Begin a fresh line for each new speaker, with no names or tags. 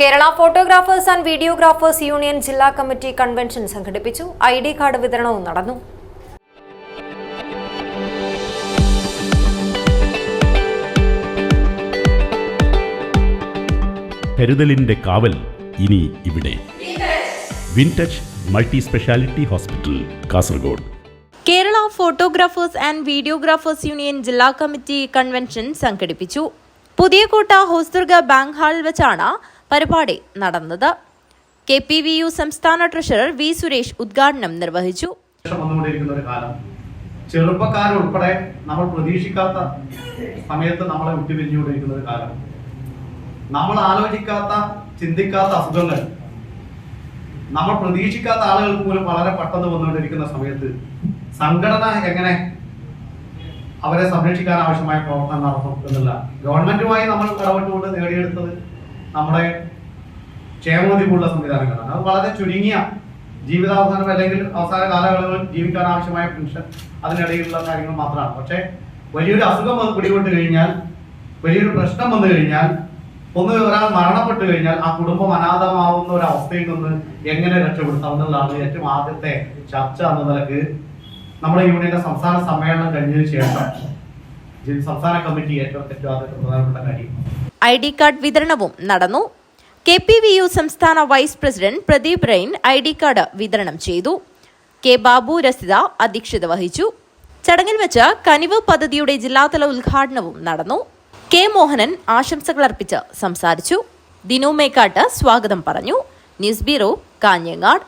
Kerala photographers and videographers union ജില്ലാ committee convention സംഘടിപ്പിച്ചു. I D card വിതരണവും നടന്നു.
കരുതലിന്റെ കാവൽ ഇനി ഇവിടെ. Wintouch multi speciality hospital Kasaragod.
Kerala photographers and videographers union ജില്ലാ കമ്മിറ്റി കൺവെൻഷൻ സംഘടിപ്പിച്ചു. പുതിയകോട്ട ഹോസ്ദുർഗ ബാങ്ക് ഹാളിൽ വെച്ചാണ് പരിപാടി നടന്നത്. കെ പി വി യു സംസ്ഥാന ട്രഷറർ വി സുരേഷ് ഉദ്ഘാടനം നിർവഹിച്ചു.
ചെറുപ്പക്കാരുൾപ്പെടെ നമ്മൾ പ്രതീക്ഷിക്കാത്ത സമയത്ത് നമ്മളെ വിട്ടുപിരിഞ്ഞുകൊണ്ടിരിക്കുന്ന ഒരു കാലം. നമ്മൾ ആലോചിക്കാത്ത ചിന്തിക്കാത്ത അസുഖങ്ങൾ നമ്മൾ പ്രതീക്ഷിക്കാത്ത ആളുകൾക്ക് പോലും വളരെ പെട്ടെന്ന് വന്നുകൊണ്ടിരിക്കുന്ന സമയത്ത് സംഘടന എങ്ങനെ അവരെ സംരക്ഷിക്കാൻ ആവശ്യമായ പ്രവർത്തനം നടത്തും എന്നുള്ള ഗവൺമെന്റുമായി നമ്മൾ ഇടപെട്ടുകൊണ്ട് നേടിയെടുത്തത് നമ്മുടെ ക്ഷേമനിധിക്കുള്ള സംവിധാനങ്ങളാണ്. അത് വളരെ ചുരുങ്ങിയ ജീവിതാവസാനം അല്ലെങ്കിൽ അവസാന കാലയളവുകൾ ജീവിക്കാൻ ആവശ്യമായ പെൻഷൻ അതിനിടയിലുള്ള കാര്യങ്ങൾ മാത്രമാണ്. പക്ഷേ വലിയൊരു അസുഖം വന്ന് പിടിപെട്ട് കഴിഞ്ഞാൽ വലിയൊരു പ്രശ്നം വന്നു കഴിഞ്ഞാൽ ഒന്ന് ഒരാൾ മരണപ്പെട്ടു കഴിഞ്ഞാൽ ആ കുടുംബം അനാഥമാവുന്ന ഒരു അവസ്ഥയിൽ നിന്ന് എങ്ങനെ രക്ഷപ്പെടുത്താം എന്നുള്ളതാണ് ഏറ്റവും ആദ്യത്തെ ചർച്ച എന്ന നിലയ്ക്ക് നമ്മുടെ യൂണിയന്റെ സംസ്ഥാന സമ്മേളനം കഴിഞ്ഞതിന് ശേഷം സംസ്ഥാന കമ്മിറ്റി ഏറ്റവും ഏറ്റവും ആദ്യത്തെ പ്രധാനപ്പെട്ട കാര്യം.
ഐ ഡി കാർഡ് വിതരണവും നടന്നു. കെ പി വി യു സംസ്ഥാന vice president Pradeep Rain I D card വിതരണം ചെയ്തു. കെ ബാബു രസിത അധ്യക്ഷത വഹിച്ചു. ചടങ്ങിൽ വെച്ച് കനിവ് പദ്ധതിയുടെ ജില്ലാതല ഉദ്ഘാടനവും നടന്നു. കെ മോഹനൻ ആശംസകൾ അർപ്പിച്ച് സംസാരിച്ചു. ദിനു മേക്കാട്ട് സ്വാഗതം പറഞ്ഞു. News bureau Kanhangad.